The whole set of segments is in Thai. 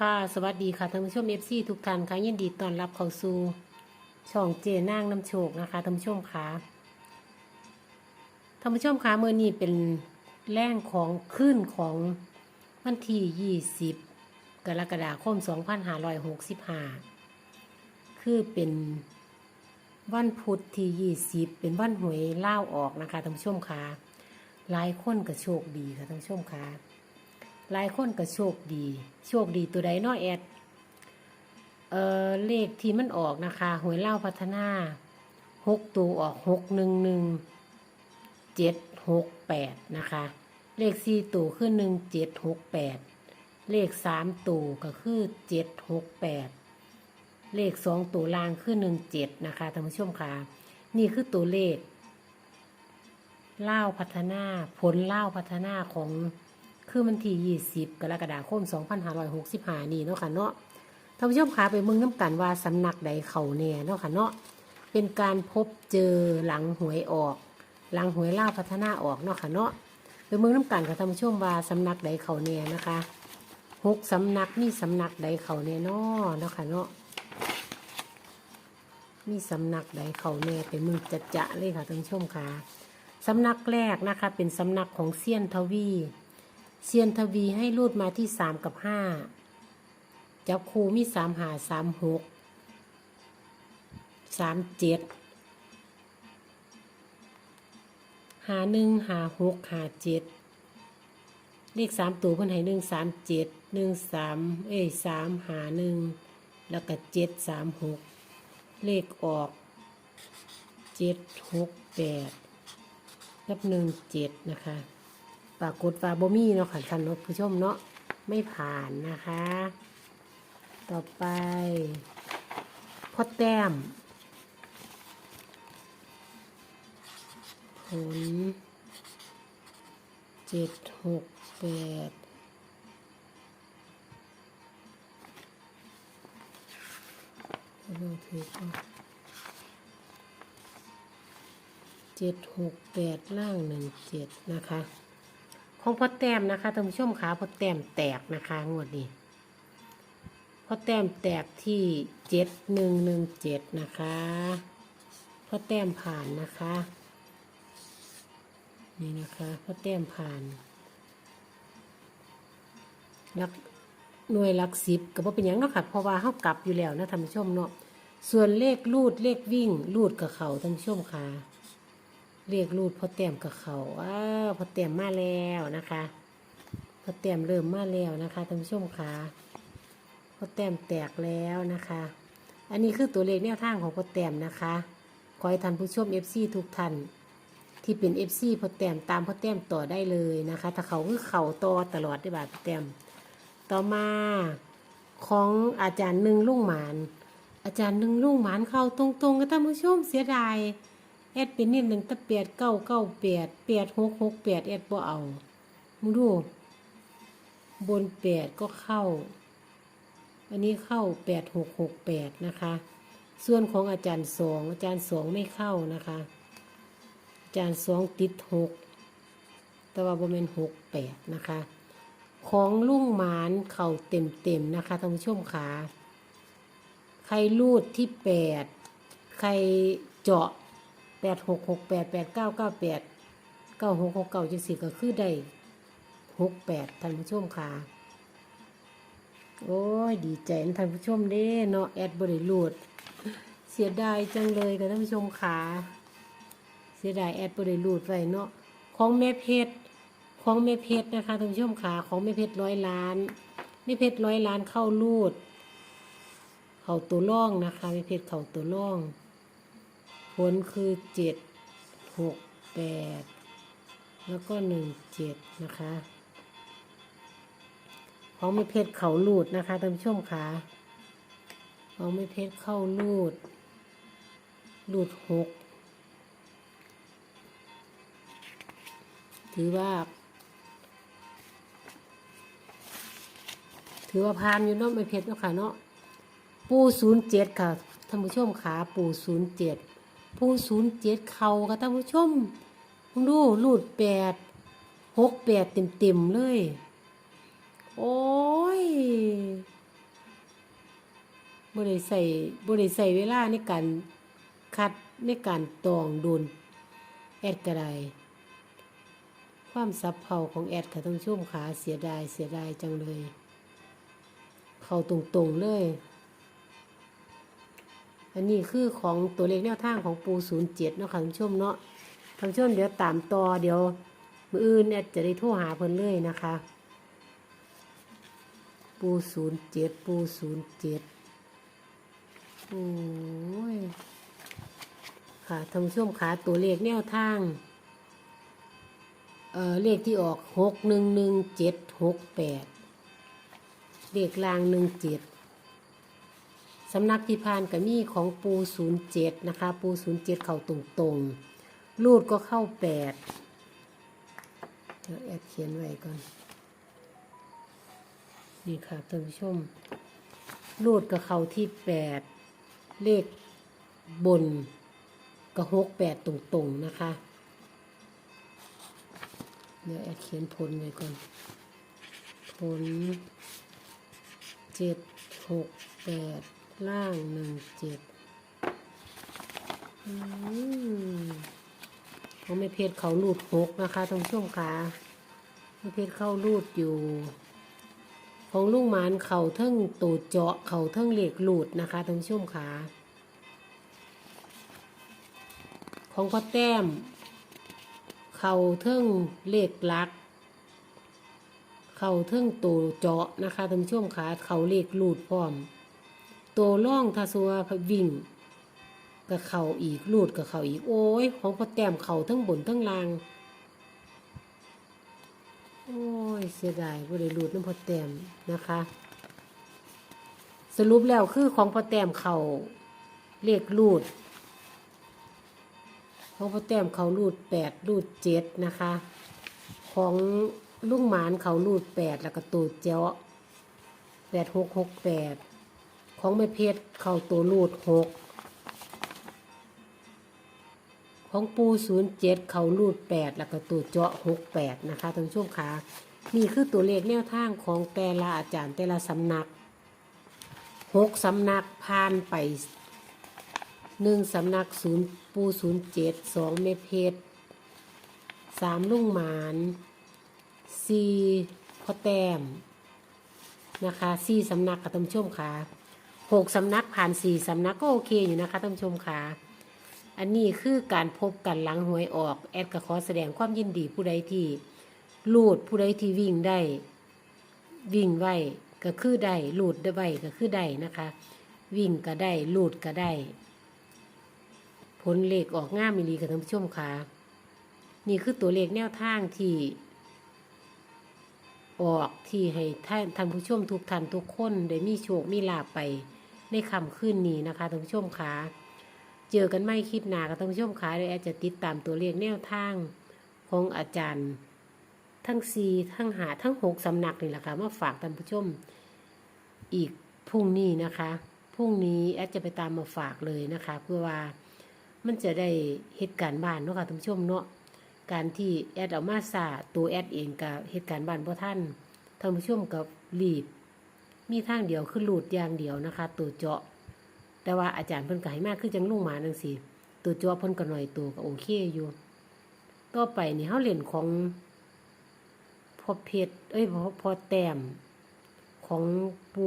ค่ะสวัสดีค่ะท่านผู้ชมเอฟซีทุกท่านค่ะยินดีต้อนรับเข้าสู่ช่องเจนางน้ำโชคนะคะท่านผู้ชมค่ะท่านผู้ชมค่ะเมื่อนี้เป็นแรงของขึ้นของวันที่20กรกฎาคม2565คือเป็นวันพุธที่20เป็นวันหวยเล่าออกนะคะท่านผู้ชมค่ะหลายคนก็โชคดีค่ะท่านผู้ชมค่ะ หลายคนก็โชคดี โชคดีตัวใดน้อแอด เอ่อเลขที่มันออกนะคะหวยเล่าพัฒนาหกตัวออกหกหนึ่งหนึ่งเจ็ดหกแปดนะคะ เลขสี่ตัวคือหนึ่งเจ็ดหกแปดเลขสามตัวก็คือเจ็ดหกแปดเลขสองตัวล่างคือหนึ่งเจ็ดนะคะท่านผู้ชมค่ะนี่คือตัวเลขเล่าพัฒนาผลเล่าพัฒนาของ คือมันที่ 20 กรกฎาคม 2565 นี่เนาะค่ะเนาะท่านผู้ชมคะไปเมืองน้ำกันว่าสำนักใดเขาแน่เนาะค่ะเนาะเป็นการพบเจอหลังหวยออก หลังหวยล่าพัฒนาออกเนาะค่ะเนาะไปเมืองน้ำกันกับท่านผู้ชมว่าสำนักใดเขาแน่นะคะหกสำนักมีสำนักใดเขาแน่เนาะเนาะค่ะเนาะมีสำนักใดเขาแน่ไปมืองจะจะๆเลยค่ะท่านผู้ชมค่ะสำนักแรกนะคะ เป็นสำนักของเซียนทวี เซียนทวีให้รูดมาที่สามกับห้าจับคูมีสามหาสามหกสามเจ็ดหาหนึ่งหาหกหาเจ็ดเลขสามตัวเพิ่นให้หนึ่งสามเจ็ดหนึ่งสามเอ้ยสามหาหนึ่งแล้วก็เจ็ดสามหกเลขออกเจ็ดหกแปดกับหนึ่งเจ็ดนะคะ ปรากฏว่าบ่มีเนาะค่ะท่านผู้ชมเนาะไม่ผ่านนะคะ ต่อไปพ่อแต้มผลเจ็ดหกแปดเราถือว่าเจ็ดหกแปดล่างหนึ่งเจ็ดนะคะ ของพ่อแต้มนะคะท่านผู้ชมคะพ่อแต้มแตกนะคะงวดนี้พ่อแต้มแตกที่เจ็ดหนึ่งหนึ่งเจ็ดนะคะพ่อแต้มผ่านนะคะ นี่นะคะพ่อแต้มผ่านลักหน่วยลักสิบก็บ่เป็นหยังเนาะค่ะเพราะว่าเขากลับอยู่แล้วนะท่านผู้ชมเนาะส่วนเลขลูดเลขวิ่งลูดกับเขาท่านผู้ชมค่ะ เรียกรูดพอแต้มกับเขาอ้าวพอแต้มมาแล้วนะคะพอแต้มเริ่มมาแล้วนะคะท่านผู้ชมคะพอแต้มแตกแล้วนะคะ อันนี้คือตัวเลขแนวทางของพอแต้มนะคะขอให้ท่านผู้ชม FC ทุกท่านที่เป็น FC พอแต้มตามพอแต้มต่อได้เลยนะคะ ถ้าเขาคือเขาต่อตลอดได้บาทพอแต้มต่อมาของอาจารย์หนึ่งลุงหมาน อาจารย์หนึ่งลุงหมานเข้าตรงๆกับท่านผู้ชมเสียดาย แอดเป็นเนี่ยหนึ่งตะเปียดเก้าเก้าเปียดเปียดหกหกเปียดแอดบ่เอามึงดู บนแปดก็เข้า อันนี้เข้าแปดหกหกแปดนะคะ ส่วนของอาจารย์สองอาจารย์สองไม่เข้านะคะ อาจารย์สองติดหกแต่ว่าบ่เป็นหกแปดนะคะ ของลุงหมานเข่าเต็มเต็มนะคะท่านผู้ชมขาใครรูดที่แปดใครเจาะ แปดหกหกแปดแปดเก้าเก้าแปดเก้าหกหกเก้าจังสี่ก็คือได้หกแปดท่านผู้ชมค่ะ โอ้ย ดีใจท่านผู้ชมเด้เนาะแอดบริลูดเสียดายจังเลยค่ะท่านผู้ชมค่ะ เสียดายแอดบริลูดไว้เนาะของแม่เพชรของแม่เพชรนะคะท่านผู้ชมค่ะของแม่เพชรร้อยล้านแม่เพชรร้อยล้านเข้าลูด เข่าตัวล่องนะคะแม่เพชรเข่าตัวล่อง ผลคือเจ็ดหกแปดแล้วก็หนึ่งเจ็ดนะคะ ของไม่เพชรเขาลูดนะคะท่านผู้ชมค่ะของไม่เพชรเข้าลูดลูดหกถือว่า ถือว่าพานอยู่เนาะไม่เพชรเนาะค่ะเนาะปูศูนย์เจ็ดค่ะท่านผู้ชมขาปูศูนย์เจ็ด ผู้ศูนย์เจ็ดเขาค่ะท่านผู้ชมดูรูดแปดหกแปดเต็มเต็มเลย โอ้ยบ่ได้ใส่บ่ได้ใส่เวลาในการคัดในการตองโดนแอดก็ไดความสับเพาของแอดค่ะท่านผู้ชมขาเสียดายเสียดายจังเลย เขาตรงๆเลย อันนี้คือของตัวเลขแนวทางของปูศูนย์เจ็ดเนาะค่ะท่านชมเนาะท่านชมเดี๋ยวตามต่อเดี๋ยวมืออื่นแอดจะได้โทรหาเพิ่นเลยนะคะ ปูศูนย์เจ็ดปูศูนย์เจ็ดโอ้ยค่ะท่านชมขาตัวเลขแนวทางเอ่อเลขที่ออกหกหนึ่งหนึ่งเจ็ดหกแปดเลขลางหนึ่งเจ็ด สำนักที่พานกับมีของปูศูนย์เจ็ดนะคะ ปูศูนย์เจ็ดเข้าตรงตรงๆ รูดก็เข้าแปดเดี๋ยวแอดเขียนไว้ก่อน นี่ค่ะท่านผู้ชม รูดกับเขาที่แปดเลขบนกับหกแปดตรงๆนะคะ เดี๋ยวแอดเขียนผลไว้ก่อน ผลเจ็ดหกแปด ล่างหนึ่งเจ็ดอืมเขาไม่เพชรเขารูดหกนะคะท่านผู้ชมค่ะไม่เพชรเข้ารูดอยู่ ของลุงหมานเขาเทิงตูดเจาะเขาเทิงเหล็กหลุดนะคะท่านผู้ชมค่ะของพ่อแต้ม เขาเทิงเหล็กลัก เขาเทิงตูเจาะนะคะท่านผู้ชมค่ะเขาเหล็กหลุดพร้อม ตัวล่องทาซัววิ่งกับเข่าอีกลุดกับเข่าอีกโอ้ย ของพอแต้มเข่าทั้งบนทั้งล่าง โอ้ย เสียดายบ่ได้รูดน้ำพอแต้มนะคะ สรุปแล้วคือของพอแต้มเข่าเลขรูด ของพอแต้มเขารูดแปดรูดเจ็ดนะคะ ของลุงหมานเขารูดแปดแล้วก็ตูดเจาะแปดหกหกแปด ของไม่เพชรเขาตัวรูดหกของปูศูนย์เจ็ดเขารูดแปดแล้วก็ตัวเจาะหกแปดนะคะท่านผู้ชมคะนี่คือตัวเลขแนวทางของแต่ละอาจารย์แต่ละสำนักหกสำนักผ่านไปหนึ่งสำนักศูนย์ปูศูนย์เจ็ดสองเมเพชรสามลุงหมานสี่พ่อแต้มนะคะสี่สำนักกับท่านผู้ชมคะ หกสำนักผ่านสี่สำนักก็โอเคอยู่นะคะท่านผู้ชมค่ะ อันนี้คือการพบกันหลังหวยออก แอดก็ขอแสดงความยินดีผู้ใดที่ลูดผู้ใดที่วิ่งได้ วิ่งไว้ก็คือได้ลูดได้ไว้ก็คือได้นะคะ วิ่งก็ได้ลูดก็ได้ ผลเลขออกง่ามมิลีกับท่านผู้ชมค่ะ นี่คือตัวเลขแนวทางที่ออกที่ให้ท่านท่านผู้ชมทุกท่านทุกคนได้มีโชคมีลาภไป ในคำขึ้นนี้นะคะท่านผู้ชมค่ะเจอกันไม่คลิปหนากับท่านผู้ชมค่ะเดี๋ยวแอดจะติดตามตัวเลขแนวทางของอาจารย์ ทั้งสีทั้งหาทั้งหกสำนักนี่แหละค่ะมาฝากท่านผู้ชมอีกพรุ่งนี้นะคะพรุ่งนี้แอดจะไปตามมาฝากเลยนะคะ เพื่อว่ามันจะได้เหตุการณ์บ้านเนาะค่ะท่านผู้ชมเนาะการที่แอดเอามาสาตัวแอดเองกับเหตุการณ์บ้านพ่อท่านท่านผู้ชมกับรีบ มีทางเดียวคือหลุดอย่างเดียวนะคะ ตัวเจาะ แต่ว่าอาจารย์เพิ่นก็ให้มากคือจังลุงหมาจังซี่ตัวจัวเพิ่นก็หน่อยตัวก็โอเคอยู่ต่อไปนี่เฮาเล่นของพอเพชรเอ้ยพอพอแต้มของปู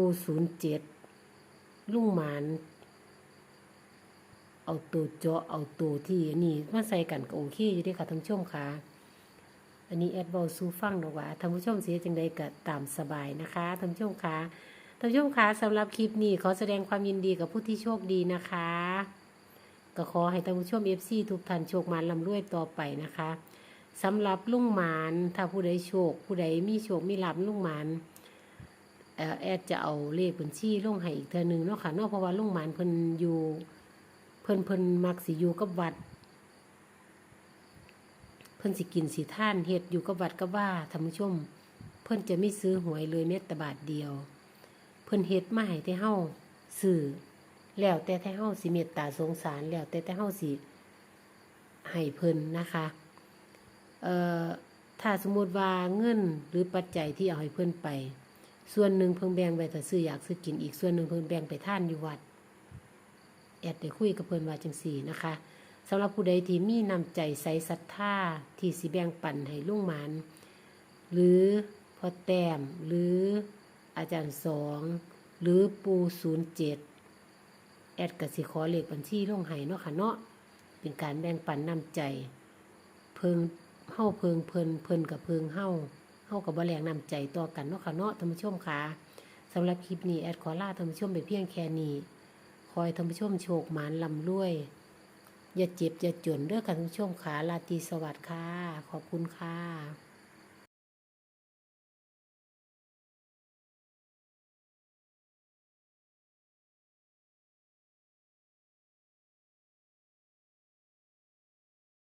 07ลุงหมาน เอาตัวเจาะเอาตัวที่นี่มาใส่กันก็โอเคอยู่ด้ค่ะท่านผู้ชมค่ะ อันนี้แอดเว้าสู่ฟังดอกว่าท่านผู้ชมสิเฮ็ดจังไดก็ตามสบายนะคะท่านผู้ชมคะท่านผู้ชมคะสำหรับคลิปนี้ขอแสดงความยินดีกับผู้ที่โชคดีนะคะ ก็ขอให้ท่านผู้ชมเอฟซีทุกท่านโชคมานลำรวยต่อไปนะคะสำหรับลุงหมานถ้าผู้ใดโชค ผู้ใดมีโชคมีลาบลุงหมานเอ่อแอดจะเอาเลขบัญชีลงให้อีกเทื่อหนึงเนาะค่ะเนาะเพราะว่าลุงหมานเพิ่นอยู่เพิ่นเพิ่นมักสิอยู่กับวัด พิ่นสิกินสิท่านเฮ็ดอยู่กับวัดกับว่าท่านผู้ชม เพิ่นจะไม่ซื้อหวยเลยแม้แต่บาทเดียว เพิ่นเฮ็ดมาให้แต่เฮาซื้อแล้วแต่แต่เฮาสิเมตตาสงสารแล้วแต่แต่เฮาสิให้เพิ่นนะคะเอ่อถ้าสมมุติว่าเงินหรือปัจจัยที่เอาให้เพิ่นไป ส่วนหนึ่งเพิ่งแบ่งไปแต่ซื้ออยากซื้อกินอีกส่วนหนึ่งเพิ่งแบ่งไปท่านอยู่วัดแอดได้คุยกับเพิ่นว่าจังสี่นะคะ สำหรับผู้ใดที่มีนำใจใส่ศรัทธาที่สิแบ่งปันให้ลุงหมาน หรือพ่อแต้มหรืออาจารย์สองหรือปูศูนย์เจ็ดแอดกสิขอเลขบัญชีลงให้เนาะค่ะเนาะเป็นการแบ่งปันนำใจ เพิงเฮาเพิงเพิ่นเพิ่นกับเพิงเฮาเฮากับบ่แรงนำใจต่อกันเนาะค่ะเนาะท่านผู้ชมค่ะสำหรับคลิปนี้แอดขอลาท่านผู้ชมไปเพียงแค่นี้คอยท่านผู้ชมโชคหมานลำรวย อย่าเจ็บ อย่าจนเด้อค่ะท่ารช่วงขาลาตีสวัสดิ์ค่ะ ขอบคุณค่ะ